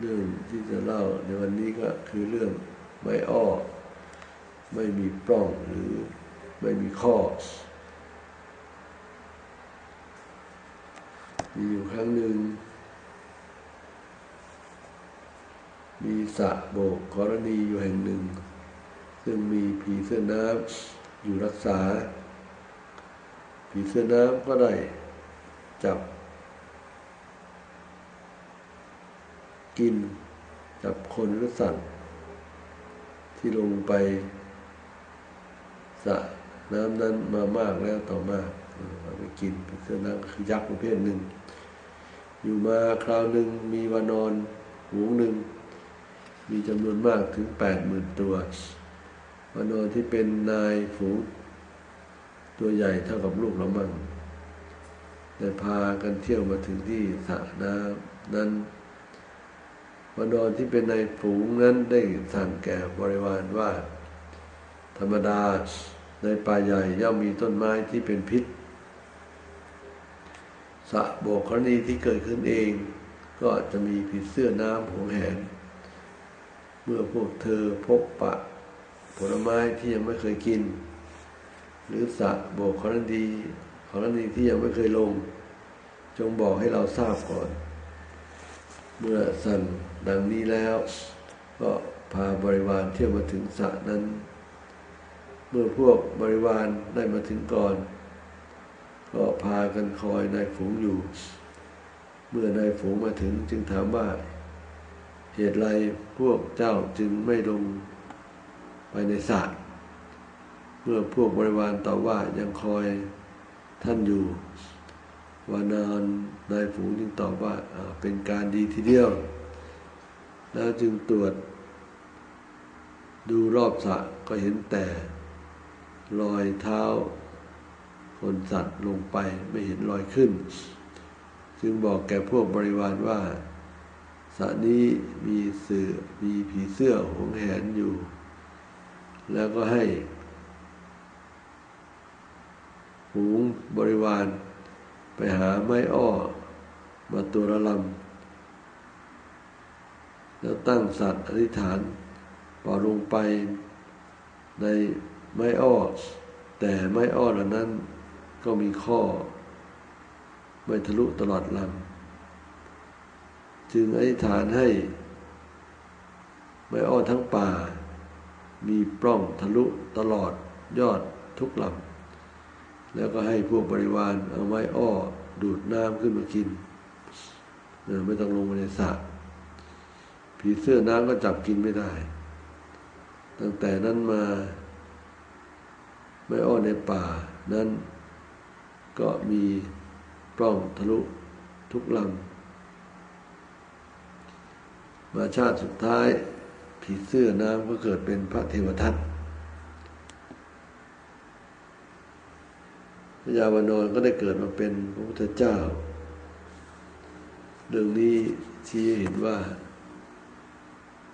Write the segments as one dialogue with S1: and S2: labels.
S1: เรื่องที่จะเล่าในวันนี้ก็คือเรื่องไม่อ้อ ไม่มีปล้องหรือไม่มีข้อ มีอยู่ครั้งหนึ่ง มีสระโบกกรณีอยู่แห่งหนึ่ง ซึ่งมีผีเสื้อน้ำอยู่รักษา ผีเสื้อน้ำก็ได้จับ กินจับคนหรือสัตว์ ที่ลงไปสระน้ำนั้นมามากแล้วต่อมากเอาไปกินผีเสื้อน้ำคือยักษ์ประเภทหนึ่ง อยู่มาคราวหนึ่งมีวานอนหูหนึ่ง มีจำนวนมากถึงแปดหมื่นตัววานอนที่เป็นนายฝูงตัวใหญ่เท่ากับลูกละมั่งได้พากันเที่ยวมาถึงที่สระน้ำนั้น วานอนที่เป็นในฝูงนั้นได้สั่งแก่บริวารว่า ธรรมดาในป่าใหญ่ย่อมมีต้นไม้ที่เป็นพิษสะโบกกรณีที่เกิดขึ้นเอง ก็จะมีผีเสื้อน้ำหงแหน เมื่อพวกเธอพบปะผลไม้ที่ยังไม่เคยกิน หรือสะโบกกรณีกรณีที่ยังไม่เคยลง จงบอกให้เราทราบก่อน เมื่อสั่ง ดังนี้แล้ว ก็พาบริวารเที่ยวมาถึงสระนั้น เมื่อพวกบริวารได้มาถึงก่อน ก็พากันคอยนายฝูงอยู่ เมื่อนายฝูงมาถึงจึงถามว่า เหตุไรพวกเจ้าจึงไม่ลงไปในสระเมื่อพวกบริวารตอบว่ายังคอยท่านอยู่วานานนายฝูงจึงตอบว่าเป็นการดีทีเดียว แล้วจึงตรวจ ดูรอบสระก็เห็นแต่ รอยเท้า คนสัตว์ลงไปไม่เห็นรอยขึ้น จึงบอกแก่พวกบริวารว่าสระนี้มีเสือมีผีเสื้อหงแหนอยู่ แล้วก็ให้หูงบริวาร ไปหาไม้อ้อ มาตัวละลำ แล้วตั้งสัตว์อธิษฐานปล่อลงไปในไม้อ้อ แต่ไม้อ้อเหล่านั้นก็มีข้อ ไม่ทะลุตลอดลำจึงอธิษฐานให้ ไม้อ้อทั้งป่า มีปล้องทะลุตลอดยอดทุกลำแล้วก็ให้พวกบริวารเอาไม้อ้อดูดน้ำขึ้นมากิน ไม่ต้องลงมาในสระ ผีเสื้อน้ำก็จับกินไม่ได้ ตั้งแต่นั้นมา ไม้อ้อในป่า นั้นก็มีปล้องทะลุทุกลำมาชาติสุดท้าย ผีเสื้อน้ำก็เกิดเป็นพระเทวทัตพระยาวนอนก็ได้เกิดมาเป็นพระพุทธเจ้า เรื่องนี้ชี้เห็นว่า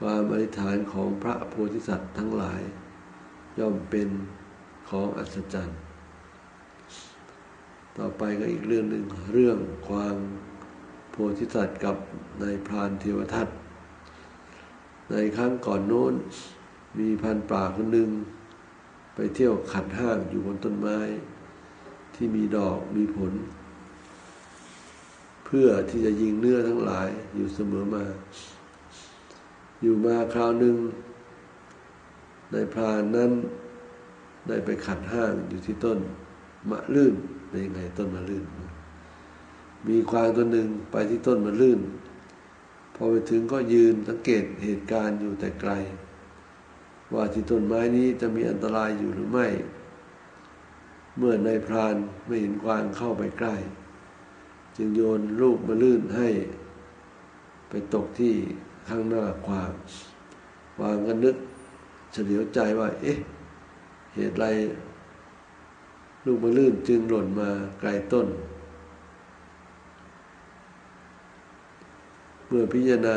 S1: ความอธิษฐานของพระโพธิสัตว์ทั้งหลาย ย่อมเป็นของอัศจรรย์ ต่อไปก็อีกเรื่องหนึ่งเรื่องความโพธิสัตว์กับนายพรานเทวทัตในครั้งก่อนโน้นมีพันป่าคนหนึ่งไปเที่ยวขัดห้างอยู่บนต้นไม้ ที่มีดอกมีผล เพื่อที่จะยิงเนื้อทั้งหลายอยู่เสมอมา อยู่มาคราวหนึ่งนายพรานนั้นได้ไปขัดห้างอยู่ที่ต้นมะลื่นเป็นยังไงต้นมะลื่น มีควายตัวหนึ่งไปที่ต้นมะลื่น พอไปถึงก็ยืนสังเกตเหตุการณ์อยู่แต่ไกล ว่าที่ต้นไม้นี้จะมีอันตรายอยู่หรือไม่ เมื่อนายพรานไม่เห็นควางเข้าไปใกล้ จึงโยนลูกมะลื่นให้ ไปตกที่ ข้างหน้าควางวางก็นึกเฉลียวใจว่า เอ๊ะ เหตุไรลูกมะลื่นจึงหล่นมาไกลต้น เมื่อพิจารณา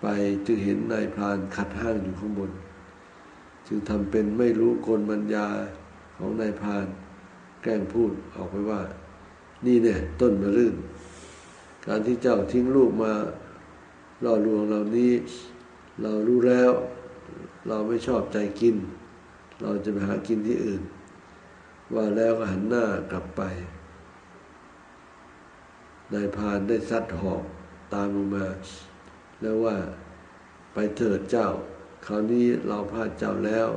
S1: ไปจึงเห็นนายพรานขัดห้างอยู่ข้างบน จึงทำเป็นไม่รู้กลมัญญาของนายพราน แกล้งพูดออกไปว่า นี่เนี่ยต้นมะลื่น การที่เจ้าทิ้งลูกมา ล่อลวงเหล่านี้ เรารู้แล้ว เราไม่ชอบใจกิน เราจะไปหากินที่อื่น ว่าแล้วก็หันหน้ากลับไปนายพานได้ซัดหอกตามลงมา แล้วว่าไปเถิดเจ้า คราวนี้เราพลาดเจ้าแล้ว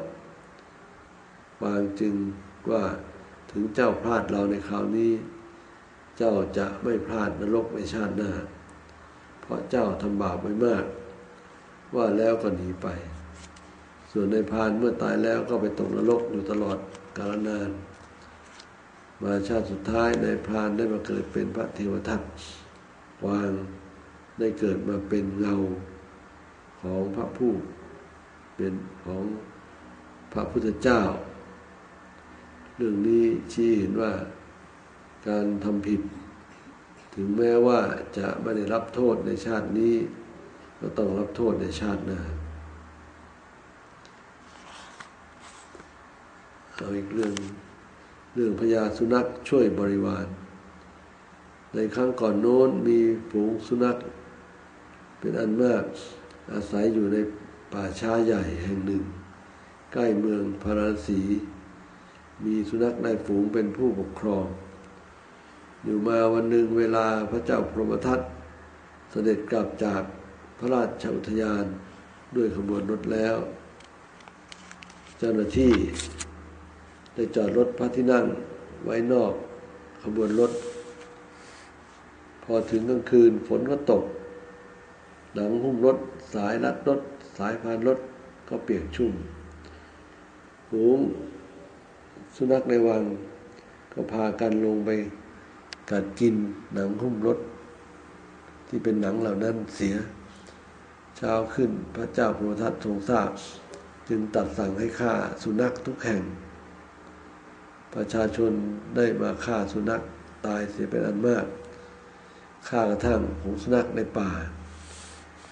S1: บางจึงว่าถึงเจ้าพลาดเราในคราวนี้ เจ้าจะไม่พลาดนรกในชาติหน้า ราะเจ้าทำบาปไว้มาก ว่าแล้วก็หนีไป ส่วนในพานเมื่อตายแล้วก็ไปตกนรกอยู่ตลอดกาลนาน มาชาติสุดท้ายในพานได้มาเกิดเป็นพระเทวทัตวางได้เกิดมาเป็นเงาของพระผู้เป็นของพระพุทธเจ้า เรื่องนี้ชี้เห็นว่าการทำผิด ถึงแม้ว่าจะไม่ได้รับโทษในชาตินี้ ก็ต้องรับโทษในชาติหน้าเอาอีกเรื่องเรื่องพญาสุนัขช่วยบริวาร ในครั้งก่อนโน้นมีฝูงสุนัข เป็นอันมากอาศัยอยู่ในป่าช้าใหญ่แห่งหนึ่ง ใกล้เมืองพาราสี มีสุนัขในฝูงเป็นผู้ปกครอง อยู่มาวันหนึ่งเวลาพระเจ้าพรหมทัตเสด็จกลับจากพระราชอุทยานด้วยขบวนรถแล้ว เจ้าหน้าที่ได้จอดรถพระที่นั่งไว้นอกขบวนรถ พอถึงกลางคืนฝนก็ตก หนังหุ้มรถ สายรัดรถ สายพานรถก็เปียกชุ่มหูงสุนัขในวังก็พากันลงไป กัดกินหนังหุ้มรถ ที่เป็นหนังเหล่านั้นเสีย เช้าขึ้นพระเจ้าพรหมทัตทรงทราบ จึงตัดสั่งให้ฆ่าสุนัขทุกแห่ง ประชาชนได้มาฆ่าสุนัขตายเสียเป็นอันมากฆ่ากระทั่งของสุนัขในป่า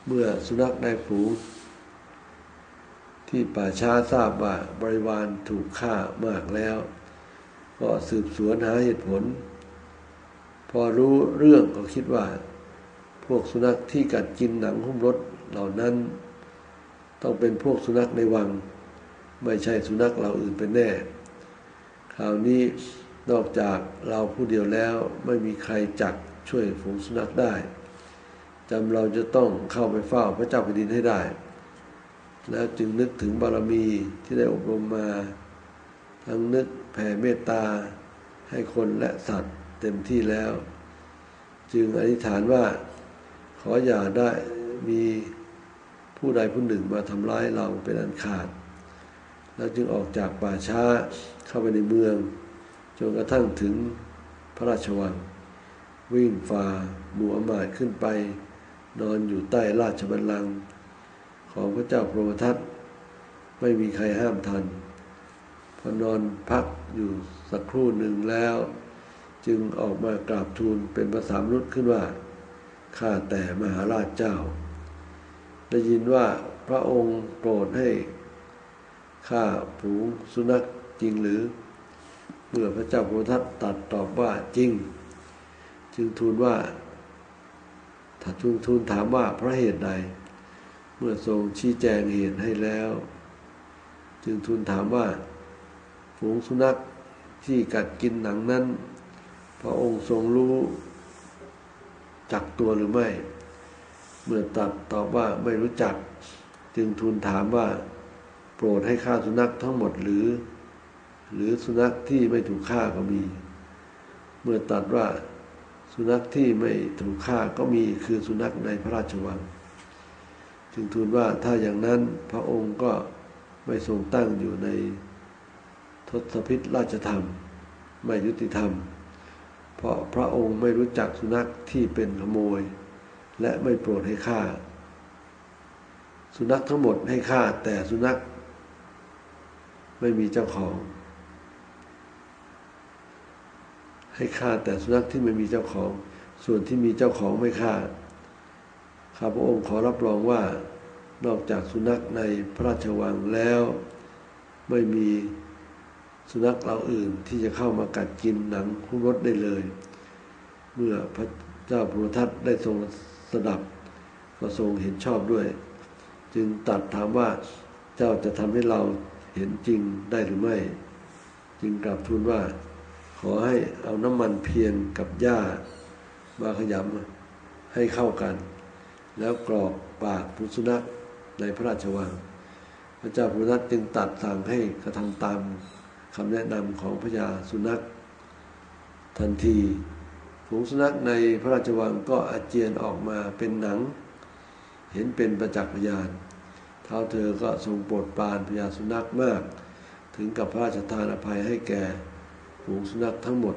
S1: เมื่อสุนัขในฝูงที่ป่าช้าทราบว่าบริวารถูกฆ่ามากแล้ว ก็สืบสวนหาเหตุผล พอรู้เรื่องก็คิดว่า พวกสุนัขที่กัดกินหนังหุ้มรถเหล่านั้น ต้องเป็นพวกสุนัขในวัง ไม่ใช่สุนัขเราอื่นเป็นแน่ คราวนี้นอกจากเราผู้เดียวแล้วไม่มีใครจักช่วยฝูงสุนัขได้จำเราจะต้องเข้าไปเฝ้าพระเจ้าแผ่นดินให้ได้ แล้วจึงนึกถึงบารมีที่ได้อบรมมา ทั้งนึกแผ่เมตตาให้คนและสัตว์ เต็มที่แล้ว จึงอธิษฐานว่าขออย่าได้มีผู้ใดผู้หนึ่งมาทำร้ายเราเป็นอันขาด แล้วจึงออกจากป่าช้าเข้าไปในเมือง จนกระทั่งถึงพระราชวัง วิ่งฝ่าหมู่อมาตขึ้นไป นอนอยู่ใต้ราชบัลลังก์ของพระเจ้าพรหมทัตไม่มีใครห้ามทัน พอนอนพักอยู่สักครู่หนึ่งแล้ว จึงออกมากราบทูลเป็นภาษามนุษย์ขึ้นว่า ข้าแต่มหาราชเจ้า ได้ยินว่าพระองค์โปรดให้ข้าผูงสุนัขจริงหรือ เมื่อพระเจ้าโพทัตตัดตอบว่าจริง จึงทูลว่าถ้าทูลทูลถามว่าพระเหตุใด เมื่อทรงชี้แจงเหตุให้แล้ว จึงทูลถามว่า ฝูงสุนัขที่กัดกินหนังนั้น พระองค์ทรงรู้จักตัวหรือไม่ เมื่อตัดตอบว่าไม่รู้จัก จึงทูลถามว่า โปรดให้ฆ่าสุนัขทั้งหมดหรือ หรือสุนัขที่ไม่ถูกฆ่าก็มี เมื่อตัดว่าสุนัขที่ไม่ถูกฆ่าก็มีคือสุนัขในพระราชวัง จึงทูลว่าถ้าอย่างนั้นพระองค์ก็ไม่ทรงตั้งอยู่ในทศพิษราชธรรม ไม่ยุติธรรม เพราะพระองค์ไม่รู้จักสุนัขที่เป็นขโมย และไม่โปรดให้ฆ่า สุนัขทั้งหมดให้ฆ่าแต่สุนัขไม่มีเจ้าของ ให้ฆ่าแต่สุนัขที่ไม่มีเจ้าของ ส่วนที่มีเจ้าของไม่ฆ่าข้าพระองค์ขอรับรองว่านอกจากสุนัขในพระราชวังแล้ว ไม่มี สุนัขเราอื่นที่จะเข้ามากัดกินหนังคุ้รถได้เลย เมื่อพระเจ้าพรทัตได้ทรงสดับ ก็ทรงเห็นชอบด้วย จึงตัดถามว่าเจ้าจะทำให้เราเห็นจริงได้หรือไม่ จึงกลับทูลว่า ขอให้เอาน้ำมันเพียรกับหญ้ามาขยำให้เข้ากัน แล้วกรอกปากพุสุนัขในพระราชวัง พระเจ้าพุนัขจึงตัดสั่งให้กระทำตาม คำแนะนำของพระยาสุนัข ทันทีฝูงสุนัขในพระราชวังก็อาเจียนออกมาเป็นหนัง เห็นเป็นประจักษ์พยานเท้าเธอก็ทรงโปรดปรานพญาสุนัขมาก ถึงกับพระราชทานอภัยให้แก่ฝูงสุนัขทั้งหมด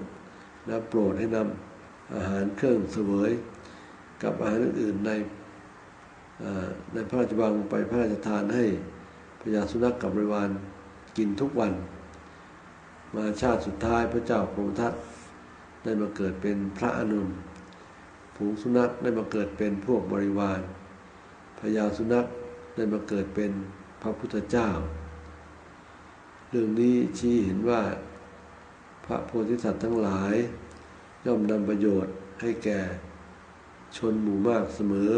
S1: และโปรดให้นำอาหารเครื่องเสวย กับอาหารอื่นในในพระราชวังไปพระราชทานให้พญาสุนัขกับบริวารกินทุกวัน มาชาติสุดท้ายพระเจ้าพรหมทัตได้มาเกิดเป็นพระอานนท์ฝูงสุนัขได้มาเกิดเป็นพวกบริวารพญาสุนัขได้มาเกิดเป็นพระพุทธเจ้า เรื่องนี้ชี้เห็นว่า พระโพธิสัตว์ทั้งหลาย ย่อมนำประโยชน์ให้แก่ชนหมู่มากเสมอ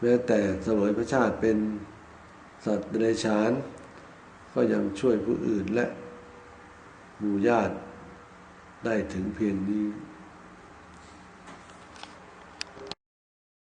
S1: แม้แต่เสวยพระชาติเป็นสัตว์เดรัจฉาน ก็ยังช่วยผู้อื่นและ มู่ญาติได้ถึงเพียงนี้